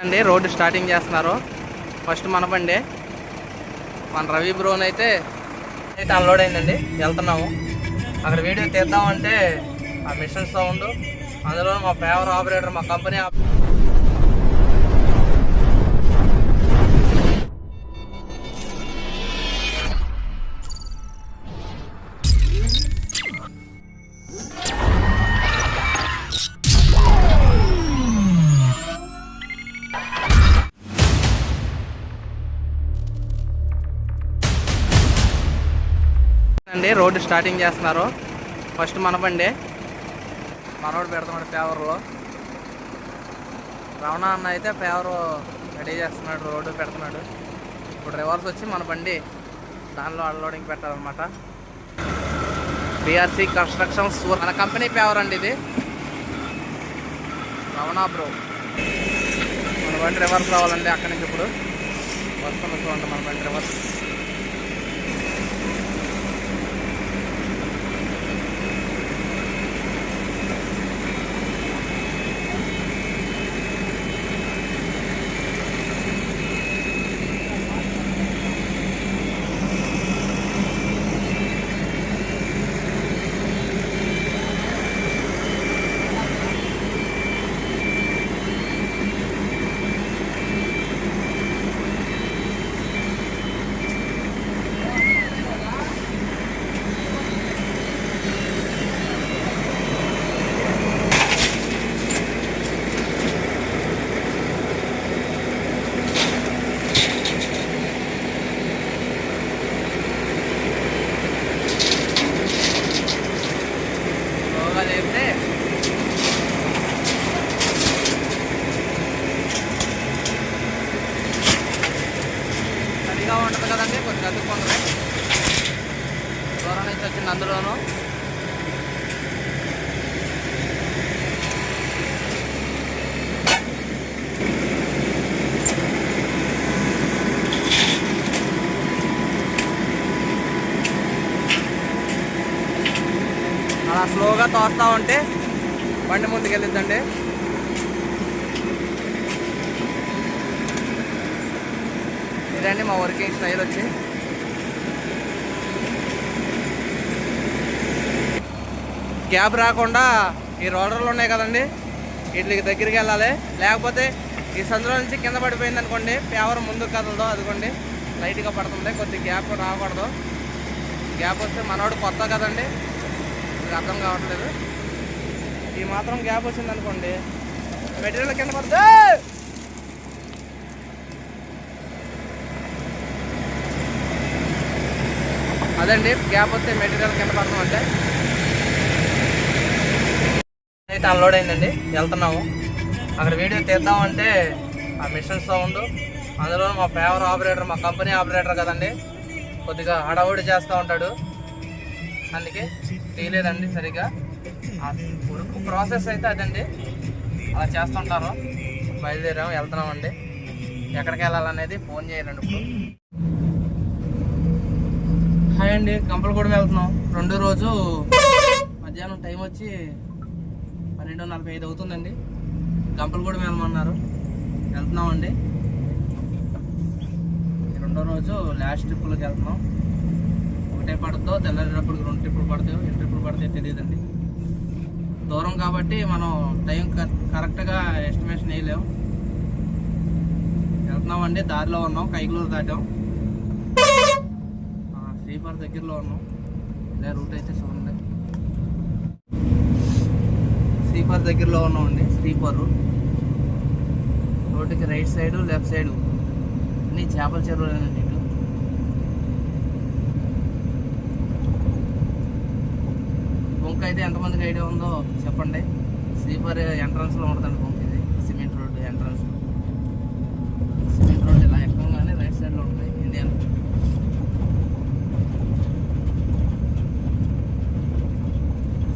అండి road starting చేస్తున్నారు. First మన బండి. మన రవి బ్రోన్ అయితే అయితే అన్లోడ్ అయిందండి. వెళ్తున్నాము. అక్కడ వీడియో తీద్దామంటే ఆ మిషన్ సౌండ్ అందులో మా ఫేవర్ ఆపరేటర్ మా కంపెనీ రోడ్డు స్టార్టింగ్ చేస్తున్నారు. ఫస్ట్ మన బండి. మనోడు పెడతాడు ఫేవర్లో రమణ అన్న అయితే ఫేవర్ రెడీ చేస్తున్నాడు రోడ్డు పెడుతున్నాడు. ఇప్పుడు రివర్స్ వచ్చి మన బండి దానిలో అన్లోడింగ్ పెట్టాలన్నమాట. బిఆర్సి కన్స్ట్రక్షన్స్ మన కంపెనీ ఫేవర్ అండి ఇది. రమణ బ్రో మన బండి రివర్స్ రావాలండి అక్కడి నుంచి ఇప్పుడు. వస్తున్న చూడండి మన బండి రివర్స్ స్లోగా చేస్తే సరిగా ఉంటుంది కదండి కొంచెం అతుక్కుంటుంది దూరం నుంచి వచ్చింది అందులోనూ అలా స్లోగా తోస్తూ ఉంటే బండి ముందుకు వెళ్ళిద్దండి ఇదండి మా వర్కింగ్ స్టైల్ వచ్చి. గ్యాప్ రాకుండా ఈ రోలర్లు ఉన్నాయి కదండి వీటికి దగ్గరికి వెళ్ళాలి. లేకపోతే ఈ సందులో నుంచి కింద పడిపోయింది అనుకోండి పేవర్ ముందుకు కదలదు అదిగోండి. లైట్గా పడుతుంది కొద్ది గ్యాప్ రాకూడదు. గ్యాప్ వస్తే మనోడు కొత్త కదండి. నాకు అర్థం కావట్లేదు. ఈ మాత్రం గ్యాప్ వచ్చింది అనుకోండి మెటీరియల్ కింద పడితే అదండి గ్యాప్ వస్తే మెటీరియల్ కింద అంటే. అయితే అన్లోడ్ అయిందండి వెళ్తున్నాము. అక్కడ వీడియో తీద్దామంటే ఆ మిషన్ సౌండ్ అందులో మా ఫేవర్ ఆపరేటర్ మా కంపెనీ ఆపరేటర్ కదండి కొద్దిగా హడావుడి చేస్తూ ఉంటాడు. అందుకే తీయలేదండి సరిగ్గా ఉడుకు ప్రాసెస్ అయితే అదండి. అలా చేస్తుంటారు. బయలుదేరాము వెళ్తున్నామండి. ఎక్కడికి వెళ్ళాలనేది ఫోన్ చేయాలండి ఇప్పుడు. హాయ్ అండి కంపలగూడెం వెళ్తున్నాం. రెండో రోజు మధ్యాహ్నం టైం వచ్చి పన్నెండు నలభై ఐదు అవుతుందండి. కంపలగూడెం వెళ్ళమన్నారు. వెళ్తున్నామండి. రెండో రోజు లాస్ట్ ట్రిప్పులకు వెళ్తున్నాం. ఒకటే పడుతుందో తెల్లారినప్పుడు రెండు ట్రిప్పులు పడతాయో ఎన్ని ట్రిప్పులు పడతాయో తెలియదండి. దూరం కాబట్టి మనం టైం కరెక్ట్గా ఎస్టిమేషన్ వేయలేము వెళ్తున్నామండి దారిలో ఉన్నాం కైకులూరు దాటాం. ఆ, శ్రీపార్ దగ్గరలో ఉన్నాం. ఇదే రూట్ అయితే చూడండి. శ్రీపార్ దగ్గరలో ఉన్నామండి శ్రీపార్ రోడ్డుకి రైట్ సైడ్ లెఫ్ట్ సైడు. అన్ని చేపల చెరువులేనండి. ఇటు అయితే ఎంతమందికి ఐడియా ఉందో చెప్పండి. స్లీపర్ ఎంట్రన్స్లో ఉంటుందండి బొంక ఇది. Cement road entrance. Cement road ఇలా ఎక్కగానే రైట్ సైడ్లో ఉంటాయి ఇండియన్.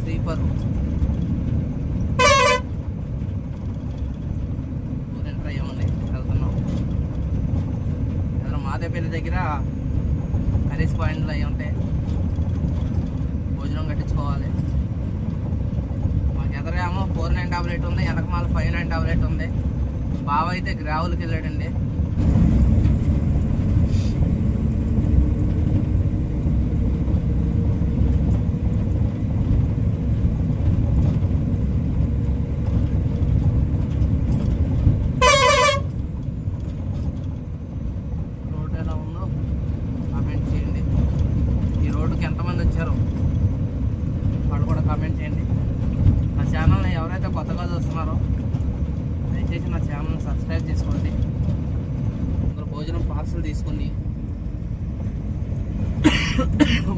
స్లీపర్. వెళ్తున్నాం. మాదేపల్లి దగ్గర కర్రీస్ పాయింట్లు అవి ఉంటాయి భోజనం కట్టించుకోవాలి. ఎదరేమో ఫోర్ నైన్ టాబ్లెట్ ఉంది వెనక ఫైవ్ నైన్ టాబ్లెట్ ఉంది. బావ అయితే గ్రావులకి వెళ్ళాడండి రోడ్ ఎలా ఉందో కామెంట్ చేయండి ఈ రోడ్డుకి ఎంతమంది వచ్చారో వాళ్ళు కూడా కామెంట్ చేయండి నా ఛానల్ని ఎవరైతే కొత్తగా చూస్తున్నారో దయచేసి నా ఛానల్ని సబ్స్క్రైబ్ చేసుకోండి ఇక్కడ భోజనం పార్సల్ తీసుకొని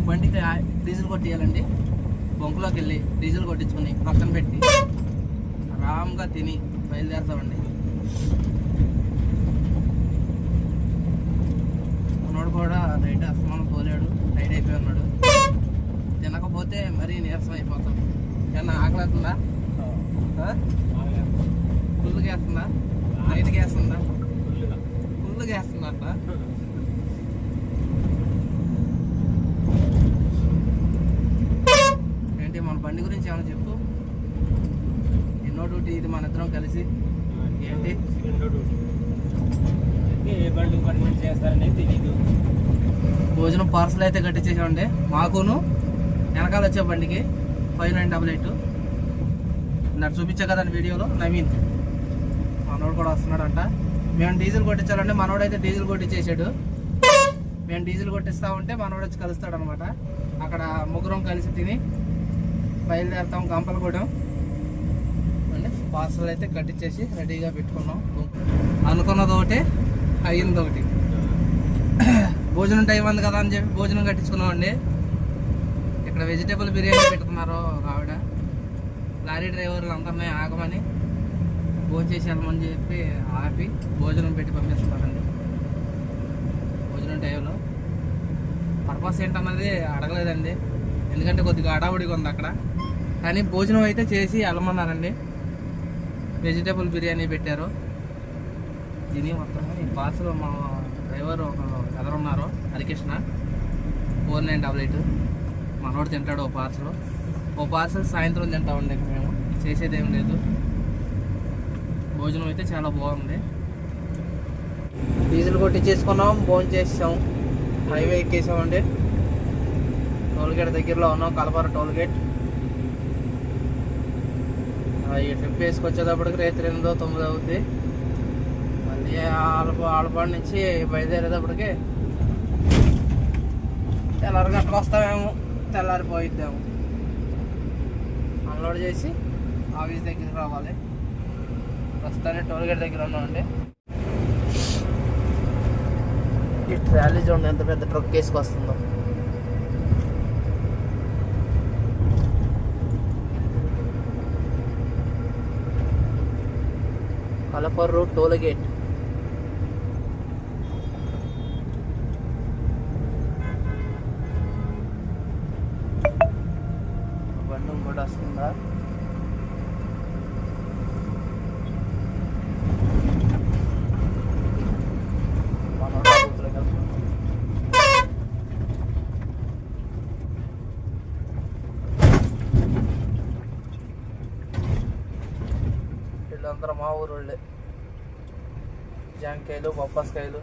బండికి డీజిల్ కొట్టియాలండి. బొంకులోకి వెళ్ళి డీజిల్ కొట్టించుకొని పక్కన పెట్టి ఆరామ్గా తిని బయలుదేరుతామండి. మనోడు కూడా నైట్ అస్తమానం పోలేడు టైట్ అయిపోయి ఉన్నాడు. తినకపోతే మరీ నీరసం అయిపోతాం. ఏమన్నా ఆకలిస్తుందా? ఫుల్గా వేస్తుందా నైట్కి వేస్తుందా ఫుల్గా వేస్తుందా అట్లా ఏంటి మన బండి గురించి ఏమైనా చెప్పు. ఎన్నో డ్యూటీ ఇది మన ఇద్దరం కలిసి. ఏంటి? ఏ బండి పర్మిట్ చేస్తారనేది తెలీదు. భోజనం పార్సల్ అయితే కట్టించేసామండి మాకును వెనకాల వచ్చే బండికి ఫైవ్ నైన్ డబల్ ఎయిట్ నాకు చూపించా కదండి వీడియోలో నవీన్. మనోడు కూడా వస్తున్నాడంట. మేము డీజిల్ కొట్టించాలంటే మనోడు అయితే డీజిల్ కొట్టించేసాడు. మేము డీజిల్ కొట్టిస్తా ఉంటే మనోడు వచ్చి కలుస్తాడు అనమాట అక్కడ ముగ్గురం కలిసి తిని బయలుదేరుతాం గంపలగూడెం అంటే పార్సల్ అయితే కట్టించేసి రెడీగా పెట్టుకున్నాం. అనుకున్నది ఒకటి అయ్యింది ఒకటి. భోజనం టైం ఉంది కదా అని చెప్పి భోజనం కట్టించుకున్నామండి. ఇక్కడ వెజిటేబుల్ బిర్యానీ పెట్టుకున్నారు ఒక ఆవిడ. లారీ డ్రైవర్లు అందరినీ ఆగమని భోజనం చేసి వెళ్ళమని చెప్పి ఆపి భోజనం పెట్టి పంపిస్తున్నారండి. భోజనం టైంలో. పర్పస్ ఏంటన్నది అడగలేదండి. ఎందుకంటే కొద్దిగా అడావుడిగా ఉంది అక్కడ. కానీ భోజనం అయితే చేసి వెళ్ళమన్నారండి వెజిటేబుల్ బిర్యానీ పెట్టారు. తిని మొత్తం ఈ పార్సల్ మా డ్రైవర్ ఒక ఎవరు ఉన్నారు Harikrishna. Four nine double eight మనోడు తింటాడు ఓ పార్సల్ ఓ పార్సల్ సాయంత్రం తింటామండి మేము. చేసేది ఏం లేదు. భోజనం అయితే చాలా బాగుంది. డీజిల్ కొట్టి చేసుకున్నాం భోజనం చేసాం హైవే ఎక్కేసామండి. టోల్గేట్ దగ్గరలో ఉన్నాం కలపర టోల్గేట్ ఈ ట్రిప్ వేసుకొచ్చేటప్పటికి రేత్రి ఎనిమిదో తొమ్మిది అవుద్ది. మళ్ళీ ఆలప ఆలపాడు నుంచి బయలుదేరేటప్పటికి తెల్లారి గంటలు వస్తామేమో తెల్లారిపోయిద్దాము అన్లోడ్ చేసి ఆఫీస్ దగ్గరికి రావాలి. ప్రస్తుతానికి టోల్గేట్ దగ్గర ఉన్నామండి. ఈ ట్రాలీ చూడండి ఎంత పెద్ద ట్రక్ వేసుకొస్తుందో. Kalaparru toll gate. బండి కూడా వస్తుందా? జాంకాయలు బొప్పాస్కాయలు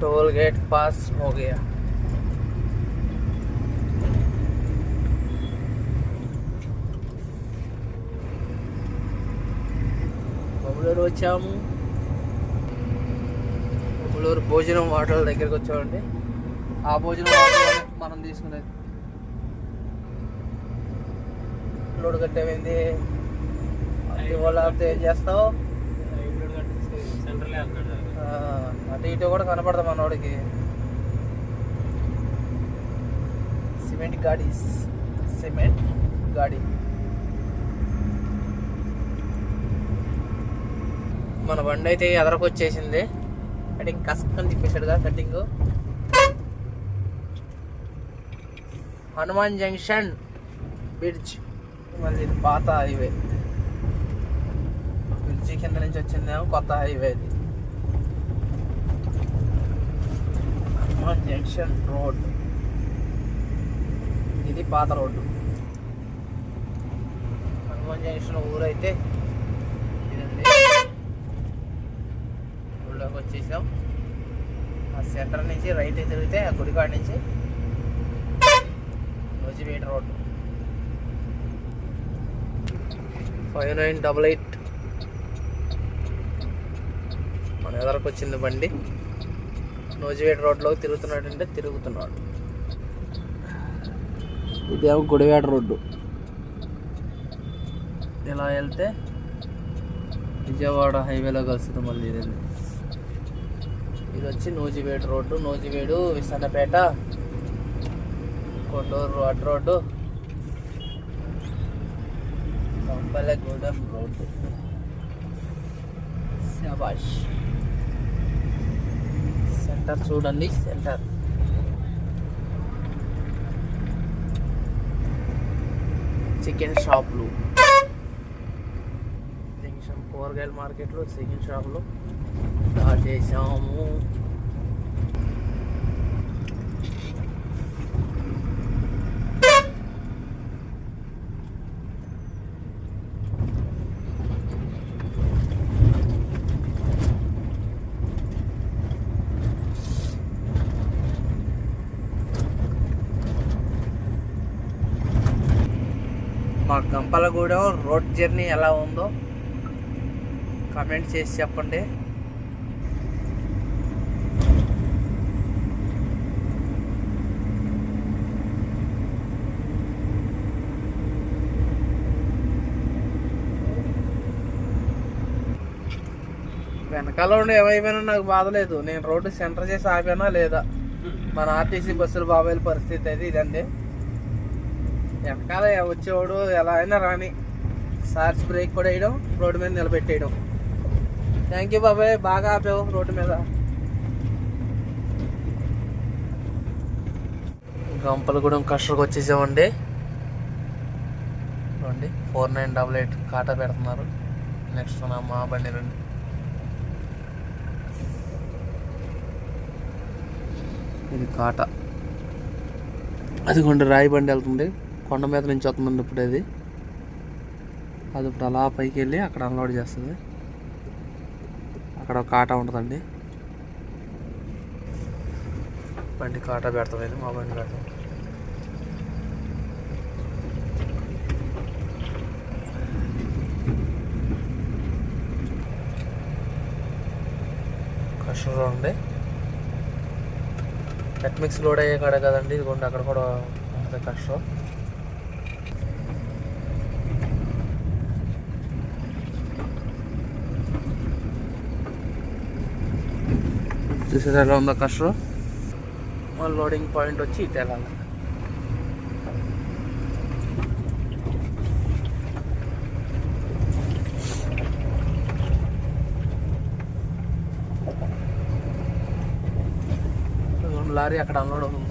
టోల్ గేట్ పాస్ हो गया బొమ్మలూరు వచ్చాము బొమ్మలూరు భోజనం హోటల్ దగ్గరికి వచ్చామండి ఆ భోజనం హోటల్ మనం తీసుకునేది లోడ్ కట్టేమైంది ఇవాళ ఏం చేస్తావు సెంట్రల్ వెళ్తున్నాడు ఆ, అటు ఇటు కూడా కనపడదు మనోడికి. సిమెంట్ గాడి సిమెంట్ గాడి. మన బండి అయితే ఎదరకు వచ్చేసింది. కటింగ్ కస్కని తిప్పేశాడుగా కటింగ్. Hanuman junction bridge. మళ్ళీ ఇది పాత హైవే. బ్రిడ్జి కింద నుంచి వచ్చిందేమో కొత్త హైవే ఇది. Hanuman junction road. ఇది పాత రోడ్డు. హనుమాన్ జంక్షన్ ఊరైతే ఇదండి. వచ్చేసాం. ఆ సెంటర్ నుంచి రైట్ తిరిగితే ఆ గుడికాడ నుంచి Nuzvid road five nine double eight. మన ఎదరకు వచ్చింది బండి. నోజివేట్ రోడ్లో తిరుగుతున్నాడంటే తిరుగుతున్నాడు. ఇదేమో గుడివాడ రోడ్డు. ఇలా వెళ్తే విజయవాడ హైవేలో కలుస్తుంది మళ్ళీ ఇది ఇది వచ్చి నూజివేడు రోడ్డు. నూజివేడు విసన్నపేట కొండూరు అడ్ రోడ్డు కంపలగూడెం రోడ్డు. శబాష్ సెంటర్ చూడండి. సెంటర్. చికెన్ షాప్లు. జంక్షన్ కూరగాయల మార్కెట్లో చికెన్ షాప్లో స్టార్ట్ చేసాము మా గంపలగూడెం రోడ్ జర్నీ ఎలా ఉందో కామెంట్ చేసి చెప్పండి. వెనకాల ఉండి ఏమైపోయినా నాకు బాధ లేదు. నేను రోడ్డు సెంటర్ చేసి ఆపానా లేదా? మన ఆర్టీసీ బస్సులు బాబాయిల పరిస్థితి అయితే ఇదండి. వెనకాల వచ్చేవాడు ఎలా అయినా రాని సార్స్ బ్రేక్ కూడా వేయడం రోడ్డు మీద నిలబెట్టేయడం. థ్యాంక్ యూ బాబాయ్. బాగా ఆపావు రోడ్డు మీద. గంపలగూడెం కష్టకు వచ్చేసామండి. రండి ఫోర్ నైన్ డబల్ ఎయిట్ కాటా పెడుతున్నారు. నెక్స్ట్ నా మా బండి రండి. ఇది కాటా. అదిగోండి రాయి బండి వెళ్తుంది. కొండ మీద నుంచి వస్తుందండి ఇప్పుడు అది. అది ఇప్పుడు అలా పైకి వెళ్ళి అక్కడ అన్లోడ్ చేస్తుంది. అక్కడ ఒక కాటా ఉంటుందండి. బండి కాటా పెడతాం మా బండి పెడతాం. కష్టంలో ఉండే నెట్ మిక్స్ లోడ్ అయ్యే కాడ కదండి ఇదిగోండి అక్కడ కూడా ఉంటుంది కష్టం. చూసారు ఎలా ఉందో కష్టం మన లోడింగ్ పాయింట్ వచ్చి ఇటు వెళ్ళాలి లారీ అక్కడ అన్లోడ్ అవుతుంది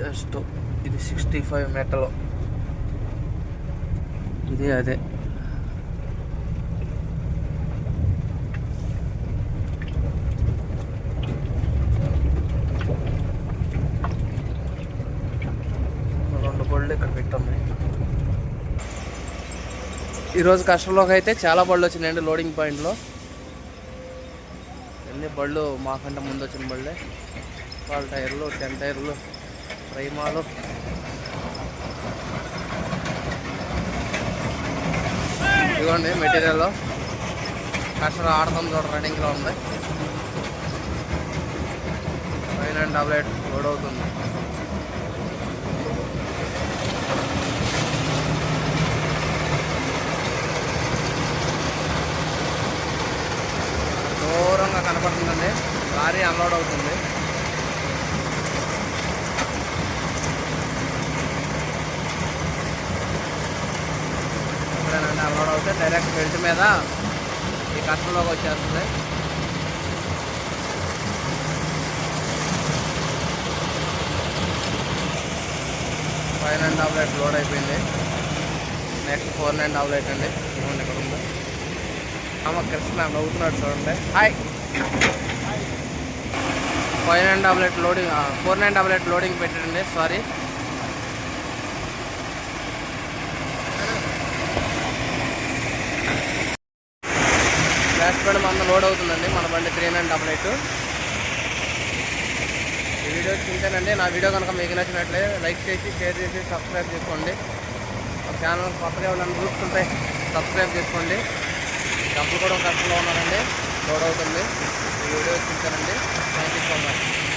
జస్ట్ ఇది సిక్స్టీ ఫైవ్ మెటలో ఇది అదే రెండు బళ్ళు ఇక్కడ పెట్టాము ఈరోజు కష్టంలోకి అయితే చాలా బళ్ళు వచ్చినాయండి లోడింగ్ పాయింట్లో అన్ని బళ్ళు మాకంటే ముందు వచ్చిన బళ్ళే. వాళ్ళ టైర్లు టెన్ టైర్లు ప్రైమాలు. ఇదిగోండి మెటీరియల్. కష్టం ఆడతాం చూడ రన్నింగ్లో ఉంది. అండ్ డబుల్ ఎయిట్ లోడ్ అవుతుంది. ఘోరంగా కనపడుతుందండి. లారీ అన్లోడ్ అవుతుంది. ఎప్పుడేనండి అన్లోడ్ అవుతే డైరెక్ట్ బెల్ట్ మీద ఈ కష్టంలోకి వచ్చేస్తుంది. Five nine half eight load అయిపోయింది. Next four nine half eight అండి. ఇక్కడ అమ్మ కృష్ణ నవ్వుతున్నాడు చూడండి. Hi. Five nine double eight loading four nine double eight loading పెట్టండి సారీ. బ్యాక్ బండి మన లోడ్ అవుతుందండి మన బండి త్రీ నైన్ డబల్ ఎయిట్. ఈ వీడియో చూసానండి నా వీడియో కనుక మీకు నచ్చినట్లే లైక్ చేసి షేర్ చేసి సబ్స్క్రైబ్ చేసుకోండి. ఛానల్ కొత్తగా ఉన్న గ్రూప్స్ ఉంటాయి సబ్స్క్రైబ్ చేసుకోండి. డబ్బులు కూడా కష్టంలో ఉన్నానండి లోడ్ అవుతుంది. ఈ వీడియో చూసానండి థ్యాంక్ యూ సో మచ్.